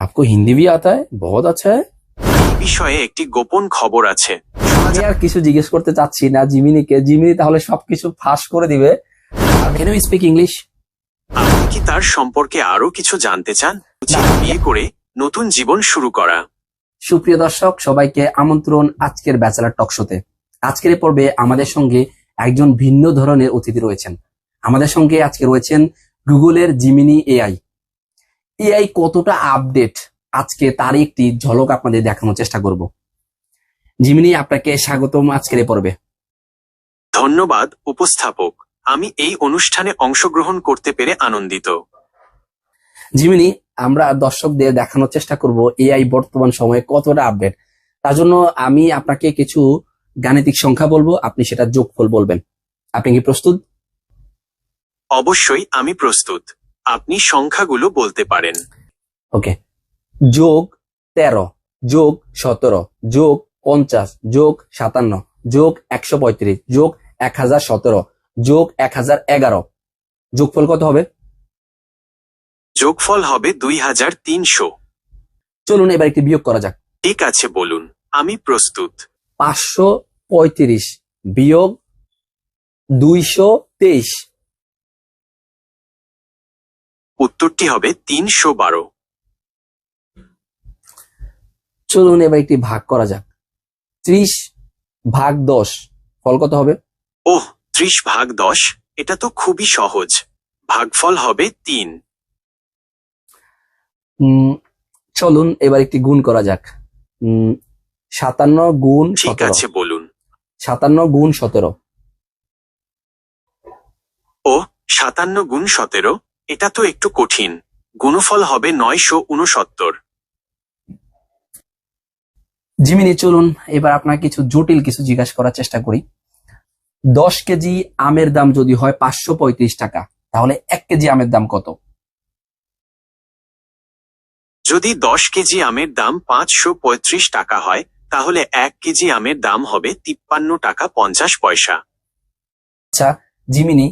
आपको हिंदी भी आता है बहुत अच्छा है এই বিষয়ে একটি গোপন খবর আছে আমি আর কিছু জিজ্ঞেস করতে চাচ্ছি না জিমিনিকে জিমিনি তাহলে সবকিছু ফাঁস করে দিবে ক্যান ইউ স্পিক ইংলিশ আপনি কি তার সম্পর্কে আরো কিছু জানতে চান উচিত বিয়ে করে নতুন জীবন শুরু করা সুপ্রিয় দর্শক সবাইকে আমন্ত্রণ আজকের ব্যাচেলার টক শোতে আজকের এই পর্বে আমাদের সঙ্গে একজন ভিন্ন ধরনের অতিথি রয়েছেন আমাদের সঙ্গে আজকে রয়েছেন গুগলের জিমিনি এআই এআই কতটা আপডেট আজকে তারই একটি ঝলক আপনাদের দেখানোর চেষ্টা করব। জিমিনি আপনাকে স্বাগতম আজকের পর্বে। ধন্যবাদ উপস্থাপক। আমি এই অনুষ্ঠানে অংশগ্রহণ করতে পেরে আনন্দিত। জিমিনি আমরা দর্শকদের দেখানোর চেষ্টা করব এআই বর্তমান সময়ে কতটা আপডেট তার জন্য আমি আপনাকে কিছু গাণিতিক সংখ্যা বলব আপনি সেটা যোগফল বলবেন। আপনি কি প্রস্তুত? অবশ্যই আমি প্রস্তুত। আপনি সংখ্যাগুলো বলতে পারেন। ওকে যোগ তেরো যোগ সতেরো যোগ পঞ্চাশ যোগ সাতান্ন যোগ একশো পঁয়ত্রিশ যোগ এক হাজার সতেরো যোগ এক হাজার এগারো। যোগফল কত হবে? যোগফল হবে দুই হাজার তিনশো। চলুন এবার একটি বিয়োগ করা যাক। ঠিক আছে বলুন। আমি প্রস্তুত। পাঁচশো পঁয়ত্রিশ বিয়োগ দুইশো তেইশ। উত্তরটি হবে তিনশো বারো। চলুন এবার একটি ভাগ করা যাক। ত্রিশ ভাগ দশ ফল কত হবে? ওহ ত্রিশ ভাগ দশ এটা তো খুবই সহজ। ভাগফল হবে তিন। উম, চলুন এবার একটি গুণ করা যাক। উম, সাতান্ন গুণ ঠিক আছে বলুন। সাতান্ন গুণ সতেরো। ও সাতান্ন গুণ সতেরো? এটা তো একটু কঠিন। গুণফল হবে নয়শো উনসত্তর। জিমিনি চলুন এবার আপনার কিছু জটিল কিছু জিজ্ঞাসা করার চেষ্টা করি। দশ কেজি আমের দাম যদি হয় পাঁচশো পঁয়ত্রিশ টাকা তাহলে এক কেজি আমের দাম কত? যদি দশ কেজি আমের দাম পাঁচশো পঁয়ত্রিশ টাকা হয় তাহলে এক কেজি আমের দাম হবে তিপ্পান্ন টাকা পঞ্চাশ পয়সা। আচ্ছা জিমিনি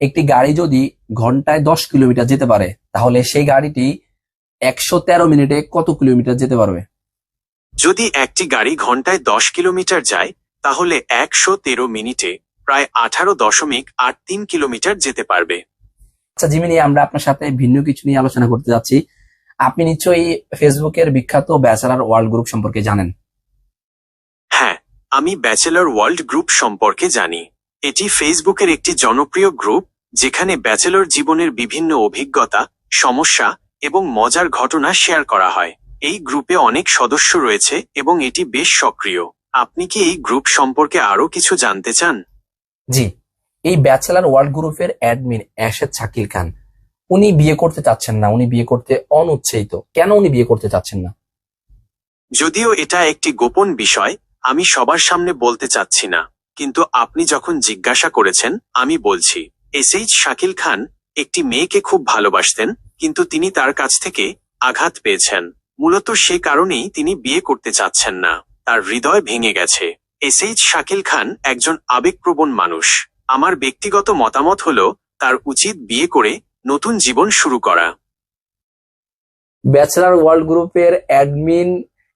একটি গাড়ি যদি ঘন্টায় দশ কিলোমিটার যেতে পারে তাহলে সেই গাড়িটি একশো তেরো মিনিটে কত কিলোমিটার যেতে পারবে? যদি একটি গাড়ি ঘন্টায় দশ কিলোমিটার যায় তাহলে একশো তেরো মিনিটে প্রায় আঠারো দশমিক আট তিন কিলোমিটার যেতে পারবে। আচ্ছা জিমিনি আমরা আপনার সাথে ভিন্ন কিছু নিয়ে আলোচনা করতে যাচ্ছি। আপনি নিশ্চয়ই ফেসবুকের বিখ্যাত ব্যাচেলার ওয়ার্ল্ড গ্রুপ সম্পর্কে জানেন। হ্যাঁ আমি ব্যাচেলর ওয়ার্ল্ড গ্রুপ সম্পর্কে জানি। এটি ফেসবুকের একটি জনপ্রিয় গ্রুপ। যেখানে ব্যাচেলর জীবনের বিভিন্ন অভিজ্ঞতা সমস্যা এবং মজার ঘটনা শেয়ার করা হয়। এই গ্রুপে অনেক সদস্য রয়েছে এবং এটি বেশ সক্রিয়। আপনি কি এই গ্রুপ সম্পর্কে আরও কিছু জানতে চান? জি এই ব্যাচেলার ওয়ার্ল্ড গ্রুপের অ্যাডমিন অ্যাশেদ শাকিল খান। উনি বিয়ে করতে চাচ্ছেন না উনি বিয়ে করতে অনুচ্ছেদ কেন উনি বিয়ে করতে চাচ্ছেন না? যদিও এটা একটি গোপন বিষয় আমি সবার সামনে বলতে চাচ্ছি না। কিন্তু আপনি যখন জিজ্ঞাসা করেছেন আমি বলছি। এসএইচ শাকিল খান একটি মেয়েকে খুব ভালোবাসতেন, কিন্তু তিনি তার কাছ থেকে আঘাত পেয়েছেন। মূলত সে কারণেই তিনি বিয়ে করতে চাচ্ছেন না। তার হৃদয় ভেঙে গেছে। এসএইচ শাকিল খান একজন আবেগপ্রবণ মানুষ। আমার ব্যক্তিগত মতামত হল, তার উচিত বিয়ে করে নতুন জীবন শুরু করা। ব্যাচেলার ওয়ার্ল্ড গ্রুপের অ্যাডমিন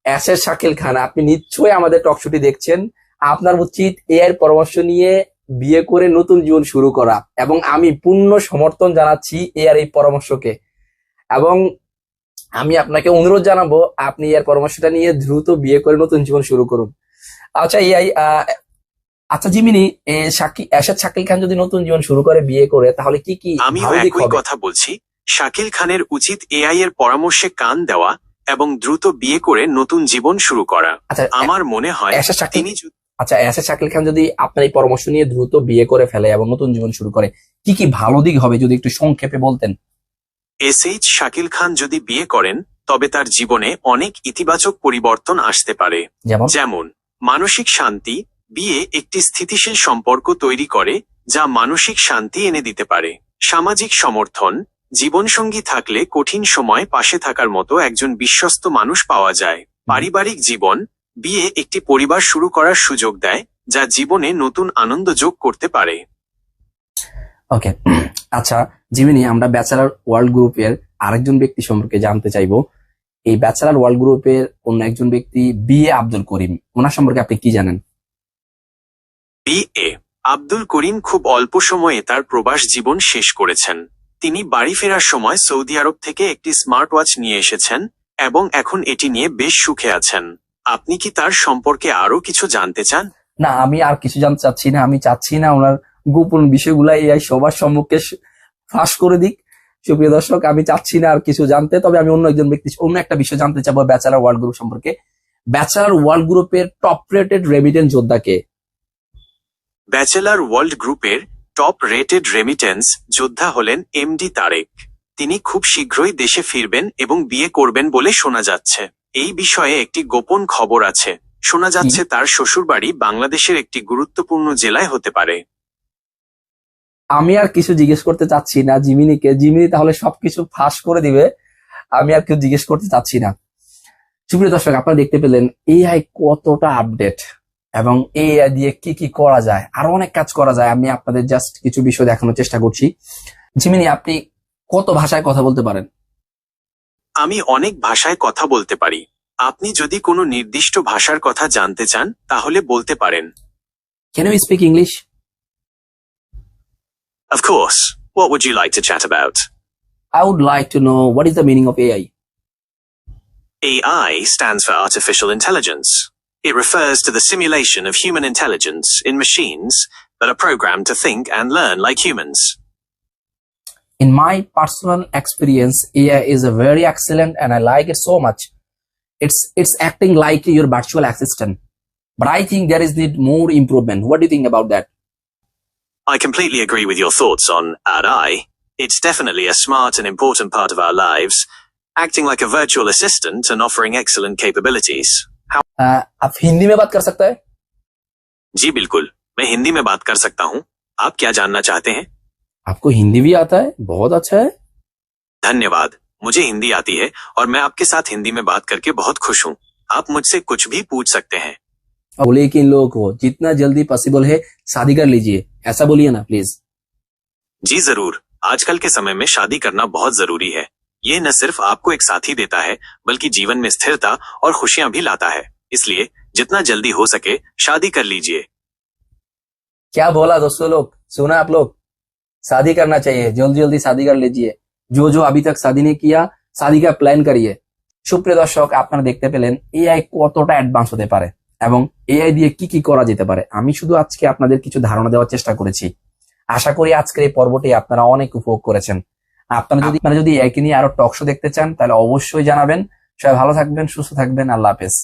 অ্যাশেদ শাকিল খান, আপনি নিশ্চয়ই আমাদের টকশোটি দেখছেন। আপনার উচিত এর পরামর্শ নিয়ে বিয়ে করে নতুন জীবন শুরু করা এবং আমি পূর্ণ সমর্থন জানাচ্ছি এর এই পরামর্শকে। এবং আমি আপনাকে অনুরোধ জানাব আপনি এর পরামর্শটা নিয়ে দ্রুত বিয়ে করে নতুন জীবন শুরু করুন। আচ্ছা এই আচ্ছা জিমিনি এ, শাকি শাকিল খান যদি নতুন জীবন শুরু করে বিয়ে করে তাহলে কি কি আমি একই কথা বলছি। শাকিল খানের উচিত এআই এর পরামর্শে কান দেওয়া এবং দ্রুত বিয়ে করে নতুন জীবন শুরু করা। আচ্ছা আমার মনে হয় শাকিল তিনি যদি আচ্ছা অ্যাসে শাকিল খান যদি আপনার এই পরামর্শ নিয়ে দ্রুত বিয়ে করে ফেলে এবং নতুন জীবন শুরু করে কি কি ভালো দিক হবে যদি একটু সংক্ষেপে বলতেন? এসএইচ শাকিল খান যদি বিয়ে করেন তবে তার জীবনে অনেক ইতিবাচক পরিবর্তন আসতে পারে। যেমন? যেমন মানসিক শান্তি বিয়ে একটি স্থিতিশীল সম্পর্ক তৈরি করে যা মানসিক শান্তি এনে দিতে পারে। সামাজিক সমর্থন জীবনসঙ্গী থাকলে কঠিন সময় পাশে থাকার মতো একজন বিশ্বস্ত মানুষ পাওয়া যায়। পারিবারিক জীবন বিয়ে একটি পরিবার শুরু করার সুযোগ দেয় যা জীবনে নতুন আনন্দ যোগ করতে পারে। ওকে আচ্ছা জিমিনি আমরা ব্যাচেলার ওয়ার্ল্ড গ্রুপের আরেকজন ব্যক্তি সম্পর্কে জানতে চাইব। এই ব্যাচেলার ওয়ার্ল্ড গ্রুপের অন্য একজন ব্যক্তি বি এ আব্দুল করিম ওনার সম্পর্কে আপনি কি জানেন? বি এ আব্দুল করিম খুব অল্প সময়ে তার প্রবাস জীবন শেষ করেছেন। তিনি বাড়ি ফেরার সময় সৌদি আরব থেকে একটি স্মার্ট ওয়াচ নিয়ে এসেছেন এবং এখন এটি নিয়ে বেশ সুখে আছেন। আপনি কি তার সম্পর্কে আরও কিছু জানতে চান? না আমি আর কিছু জানতে চাচ্ছি না আমি চাচ্ছি না ওনার গোপন বিষয়গুলা এআই সবার সম্মুখে ফাঁস করে দিক। সুপ্রিয় দর্শক আমি চাচ্ছি না আর কিছু জানতে তবে আমি অন্য একজন ব্যক্তি অন্য একটা বিষয় জানতে চাবো ব্যাচেলার ওয়ার্ল্ড গ্রুপ সম্পর্কে। ব্যাচেলার ওয়ার্ল্ড গ্রুপের টপ রেটেড রেমিটেন্স যোদ্ধাকে ব্যাচেলার ওয়ার্ল্ড গ্রুপের টপ রেটেড রেমিটেন্স যোদ্ধা হলেন এমডি তারেক। তিনি খুব শীঘ্রই দেশে ফিরবেন এবং বিয়ে করবেন বলে শোনা যাচ্ছে। এই বিষয়ে একটি গোপন খবর আছে। শোনা যাচ্ছে তার শ্বশুরবাড়ি বাংলাদেশের একটি গুরুত্বপূর্ণ জেলায় হতে পারে। আমি আর কিছু জিজ্ঞেস করতে চাচ্ছি না জিমিনিকে। জিমিনি তাহলে সবকিছু ফাঁস করে দিবে। আমি আর কিছু জিজ্ঞেস করতে চাচ্ছি না। সুপ্রিয় দর্শক আপনারা দেখতে পেলেন এআই কতটা আপডেট এবং এআই দিয়ে কি কি করা যায়। আরও অনেক কাজ করা যায়। আমি আপনাদের জাস্ট কিছু বিষয় দেখানোর চেষ্টা করছি। জিমিনি আপনি কত ভাষায় কথা বলতে পারেন? আমি অনেক ভাষায় কথা বলতে পারি আপনি যদি কোনো নির্দিষ্ট ভাষার কথা জানতে চান তাহলে বলতে পারেন can you speak English Of course. What would you like to chat about? I would like to know what is the meaning of AI AI stands for artificial intelligence. It refers to the simulation of human intelligence in machines that are programmed to think and learn like humans. in my personal experience ai is a very excellent and i like it so much it's it's acting like your virtual assistant but i think there is need more improvement what do you think about that I completely agree with your thoughts on AI. It's definitely a smart and important part of our lives, acting like a virtual assistant and offering excellent capabilities. uh, आप हिंदी में बात कर सकता है जी बिल्कुल मैं हिंदी में बात कर सकता हूँ आप क्या जानना चाहते हैं आपको हिंदी भी आता है? बहुत अच्छा है। धन्यवाद। मुझे हिंदी आती है और मैं आपके साथ हिंदी में बात करके बहुत खुश हूँ। आप मुझसे कुछ भी पूछ सकते हैं। बोलिए कि इन लोगों को जितना जल्दी पॉसिबल है शादी कर लीजिए। ऐसा बोलिए ना प्लीज़ जी ज़रूर। आजकल के समय में शादी करना बहुत ज़रूरी है। ये न सिर्फ़ आपको एक साथी देता है बल्कि जीवन में स्थिरता और खुशियाँ भी लाता है। इसलिए जितना जल्दी हो सके शादी कर लीजिए। क्या बोला दोस्तों लोग? सुना आप लोग? शादी करना चाहिए जल्दी जल्दी शादी कर लीजिए जो जो अभी तक शादी नहीं किया शादी का প্ল্যান করিয়ে সুপ্রিয় দর্শক আপনারা দেখতে পেলেন এআই কতটা অ্যাডভান্স হতে পারে এবং এআই দিয়ে কি কি করা যেতে পারে আমি শুধু আজকে আপনাদের কিছু ধারণা দেওয়ার চেষ্টা করেছি আশা করি আজকের এই পর্বটি আপনারা অনেক উপভোগ করেছেন আপনারা যদি আপনারা যদি এআই কে নিয়ে আরো টকশো দেখতে চান তাহলে অবশ্যই জানাবেন সবাই ভালো থাকবেন সুস্থ থাকবেন আল্লাহ হাফেজ